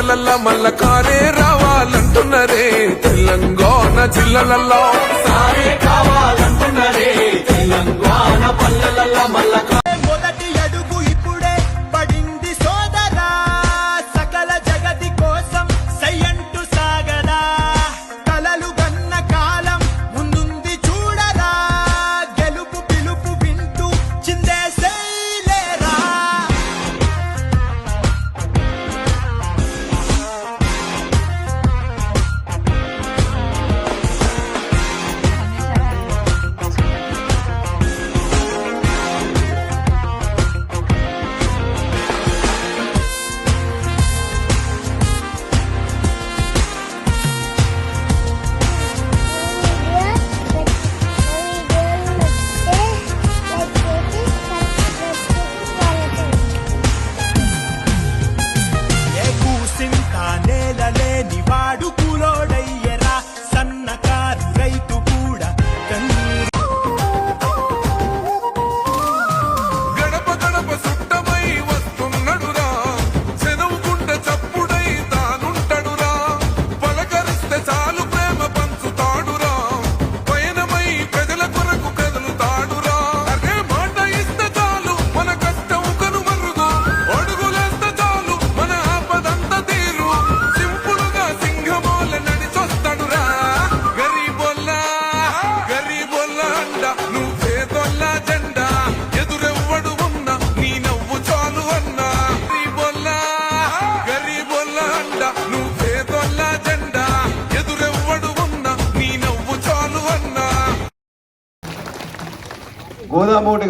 పల్లెలల్లా మల్ల కారే రావాలంటున్నరే తెలంగాణ జిల్లలల్లో.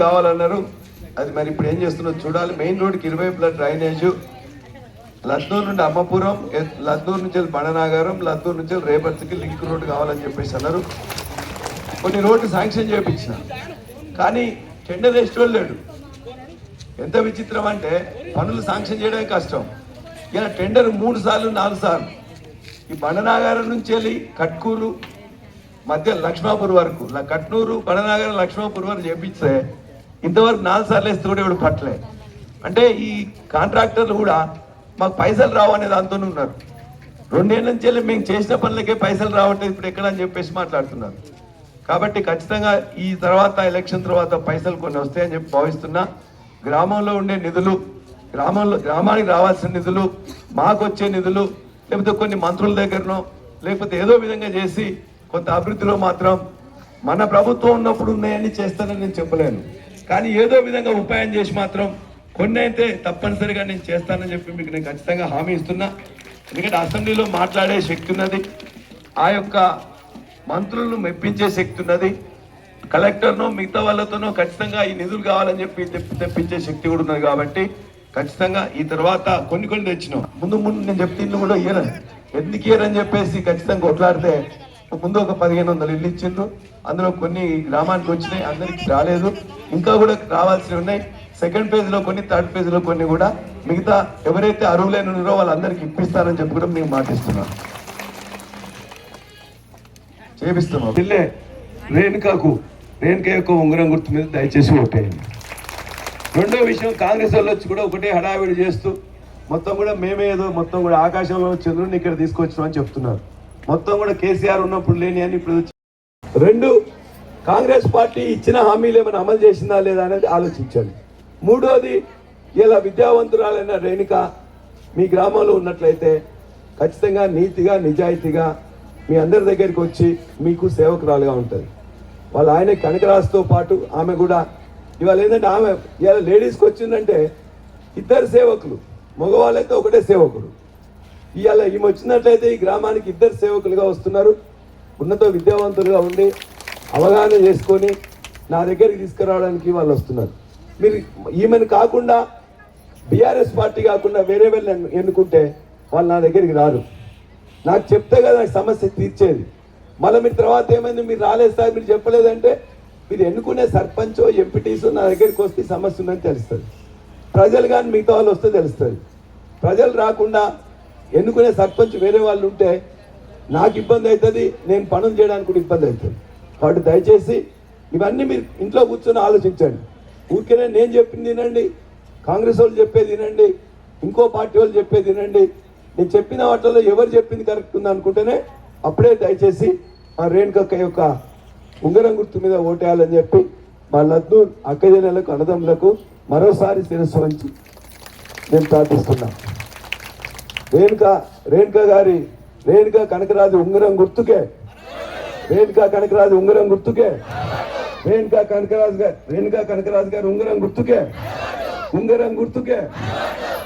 కావాలన్నారు. అది మరి ఇప్పుడు ఏం చేస్తున్నదో చూడాలి. మెయిన్ రోడ్కి ఇరువైపులా డ్రైనేజ్. లద్దూరు నుండి అమ్మపురం లద్దూరు నుంచి వెళ్ళి బండనాగారం నుంచి వెళ్ళి రేపర్తికి లింక్ రోడ్ కావాలని చెప్పేసి అన్నారు. కొన్ని రోడ్లు శాంక్షన్ చేయించిన. కానీ టెండర్ వేసేవాళ్ళు లేడు. ఎంత విచిత్రం అంటే పనులు శాంక్షన్ చేయడమే కష్టం. ఇలా టెండర్ మూడు సార్లు నాలుగు సార్లు. ఈ బండనాగారం నుంచి వెళ్ళి కట్కూరు మధ్య లక్ష్మాపూర్ వరకు కట్నూరు బడనాగర్ లక్ష్మాపూర్ వరకు చేపిస్తే ఇంతవరకు నాలుగు సార్లు వేస్తే కూడా ఇప్పుడు పట్టలే. అంటే ఈ కాంట్రాక్టర్లు కూడా మాకు పైసలు రావు అనే దాంతో ఉన్నారు. రెండేళ్ళ నుంచి వెళ్ళి మేము చేసిన పనులకే పైసలు రావట్లేదు ఇప్పుడు ఎక్కడ అని చెప్పేసి మాట్లాడుతున్నారు. కాబట్టి ఖచ్చితంగా ఈ తర్వాత ఎలక్షన్ తర్వాత పైసలు కొన్ని వస్తాయని చెప్పి భావిస్తున్నా గ్రామంలో ఉండే నిధులు గ్రామంలో గ్రామానికి రావాల్సిన నిధులు మాకు వచ్చే నిధులు లేకపోతే కొన్ని మంత్రుల దగ్గరనో లేకపోతే ఏదో విధంగా చేసి కొంత అభివృద్ధిలో మాత్రం మన ప్రభుత్వం ఉన్నప్పుడు ఉన్నాయని చేస్తానని నేను చెప్పలేను. కానీ ఏదో విధంగా ఉపాయం చేసి మాత్రం కొన్ని అయితే తప్పనిసరిగా నేను చేస్తానని చెప్పి మీకు నేను ఖచ్చితంగా హామీ ఇస్తున్నా. ఎందుకంటే అసెంబ్లీలో మాట్లాడే శక్తి ఉన్నది. ఆ యొక్క మంత్రులను మెప్పించే శక్తి ఉన్నది. కలెక్టర్నో మిగతా వాళ్ళతోనో ఖచ్చితంగా ఈ నిధులు కావాలని చెప్పి తెప్పి- తెప్పించే శక్తి కూడా ఉన్నది కాబట్టి ఖచ్చితంగా ఈ తర్వాత కొన్ని కొన్ని తెచ్చినాం. ముందు ముందు నేను చెప్తే ఇల్లు కూడా ఇయ్యను ఎందుకు ఇయ్యరని చెప్పేసి ఖచ్చితంగా కొట్లాడితే ముందు ఒక పదిహేను వందలు ఇల్లు ఇచ్చిండ్రు. అందులో కొన్ని గ్రామానికి వచ్చినాయి అందరికి రాలేదు. ఇంకా కూడా రావాల్సి ఉన్నాయి. సెకండ్ ఫేజ్లో కొన్ని థర్డ్ ఫేజ్లో కొన్ని కూడా మిగతా ఎవరైతే అరువులైన ఉన్నారో వాళ్ళందరికీ ఇప్పిస్తారని చెప్పి కూడా మేము మాటిస్తున్నాం. చేపిస్తున్నాం. పిల్లే రేణుకాకు రేణుక యొక్క ఉంగరం గుర్తు మీద దయచేసి ఓటేయండి. రెండో విషయం కాంగ్రెస్ వాళ్ళు వచ్చి కూడా ఒకటే హడావిడి చేస్తూ మొత్తం కూడా మేమే ఏదో మొత్తం కూడా ఆకాశంలో చంద్రుడిని ఇక్కడ తీసుకొచ్చినాం అని చెప్తున్నారు. మొత్తం కూడా కేసీఆర్ ఉన్నప్పుడు లేని అని ఇప్పుడు వచ్చి రెండు కాంగ్రెస్ పార్టీ ఇచ్చిన హామీలు ఏమైనా అమలు చేసిందా లేదా అనేది ఆలోచించండి. మూడోది ఇలా విద్యావంతురాలైన రేణుక మీ గ్రామంలో ఉన్నట్లయితే ఖచ్చితంగా నీతిగా నిజాయితీగా మీ అందరి దగ్గరికి వచ్చి మీకు సేవకురాలుగా ఉంటుంది. వాళ్ళ ఆయన కనకరాజుతో పాటు ఆమె కూడా ఇవాళ ఏంటంటే ఆమె ఇవాళ లేడీస్కి వచ్చిందంటే ఇద్దరు సేవకులు మగవాళ్ళైతే ఒకటే సేవకుడు. ఇవాళ ఈమె వచ్చినట్లయితే ఈ గ్రామానికి ఇద్దరు సేవకులుగా వస్తున్నారు. ఉన్నత విద్యావంతులుగా ఉండి అవగాహన చేసుకొని నా దగ్గరికి తీసుకురావడానికి వాళ్ళు వస్తున్నారు. మీరు ఈమెను కాకుండా బీఆర్ఎస్ పార్టీ కాకుండా వేరే వెళ్ళి ఎన్నుకుంటే వాళ్ళు నా దగ్గరికి రారు. నాకు చెప్తే కదా నాకు సమస్య తీర్చేది. మళ్ళీ మీరు తర్వాత ఏమైంది? మీరు రాలేదు సార్ మీరు చెప్పలేదంటే మీరు ఎన్నుకునే సర్పంచో ఎంపీటీసో నా దగ్గరికి వస్తే సమస్య ఉందని తెలుస్తుంది. ప్రజలు కానీ మిగతా వాళ్ళు వస్తే తెలుస్తుంది. ప్రజలు రాకుండా ఎన్నుకునే సర్పంచ్ వేరే వాళ్ళు ఉంటే నాకు ఇబ్బంది అవుతుంది నేను పనులు చేయడానికి కూడా ఇబ్బంది అవుతుంది. కాబట్టి దయచేసి ఇవన్నీ మీరు ఇంట్లో కూర్చొని ఆలోచించండి. ఊరికేనే నేను చెప్పింది తినండి కాంగ్రెస్ వాళ్ళు చెప్పేది తినండి ఇంకో పార్టీ వాళ్ళు చెప్పేది తినండి నేను చెప్పిన వాటిలో ఎవరు చెప్పింది కరెక్ట్ ఉంది అనుకుంటేనే అప్పుడే దయచేసి మా రేణుకక్క యొక్క ఉంగరం గుర్తు మీద ఓటేయాలని చెప్పి మా లద్దు అక్కజనులకు అన్నదమ్ములకు మరోసారి శిరస్సు వంచి నేను ప్రార్థిస్తున్నాను రేణుక రేణుక గారి రేణుక కనకరాజు ఉంగరం గుర్తుకే. రేణుక కనకరాజు ఉంగరం గుర్తుకే. రేణుక కనకరాజు గారు రేణుక కనకరాజు గారు ఉంగరం గుర్తుకే. ఉంగరం గుర్తుకే.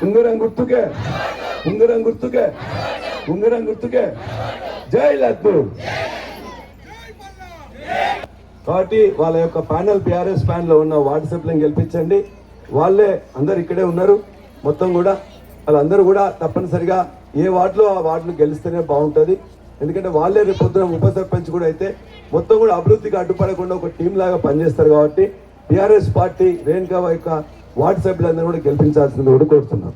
ఉంగరం గుర్తుకే. ఉంగరం గుర్తుకే. ఉంగరం గుర్తుకే. జై లద్దు కాబట్టి వాళ్ళ యొక్క ప్యానల్ పిఆర్ఎస్ ప్యాన్లో ఉన్న వాట్సాప్లను గెలిపించండి. వాళ్ళే అందరు ఇక్కడే ఉన్నారు. మొత్తం కూడా వాళ్ళందరూ కూడా తప్పనిసరిగా ఏ వార్డులో ఆ వార్డులు గెలిస్తేనే బాగుంటుంది. ఎందుకంటే వాళ్ళే రేపు పొద్దున ఉప సర్పంచ్ కూడా అయితే మొత్తం కూడా అభివృద్ధికి అడ్డుపడకుండా ఒక టీం లాగా పనిచేస్తారు కాబట్టి టిఆర్ఎస్ పార్టీ రేణుకా యొక్క వార్డు సభ్యులందరూ కూడా గెలిపించాల్సింది కూడా కోరుతున్నాం.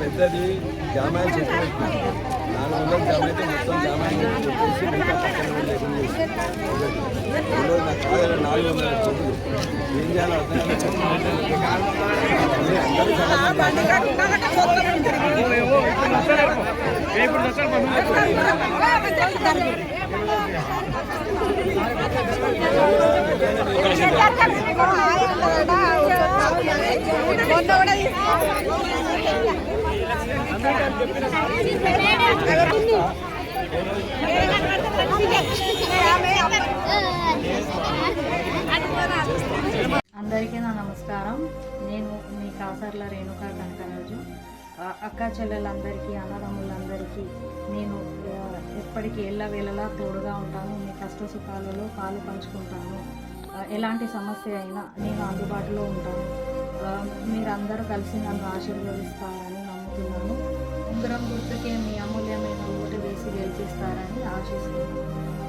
పెద్దది జామాయిలు చెప్పి వందల జామ అయితే మొత్తం జామాయిలు చెప్పేసి మిగతా పక్కన కూడా లేకుండా. రెండోది నాకు కాదు నాలుగు వందలు వచ్చింది ఏం చేయాలో అర్థం. అందరూ చాలా అందరికీ నా నమస్కారం. నేను మీ కాసర్ల రేణుకా కనకరాజు. అక్క చెల్లెలందరికీ అన్నదమ్ములందరికీ నేను ఆ, ఎప్పటికీ ఎల్లవేళలా తోడుగా ఉంటాను. మీ కష్ట సుఖాలలో పాలు పంచుకుంటాను. ఎలాంటి సమస్య అయినా నేను అందుబాటులో ఉంటాను. మీరందరూ కలిసి నన్ను ఆశీర్వదిస్తారని కోరుతున్నాను ఉంగరం గుర్తుకే మీ అమూల్యమైన ఓటు వేసి గెలిపిస్తారని ఆశిస్తున్నాను.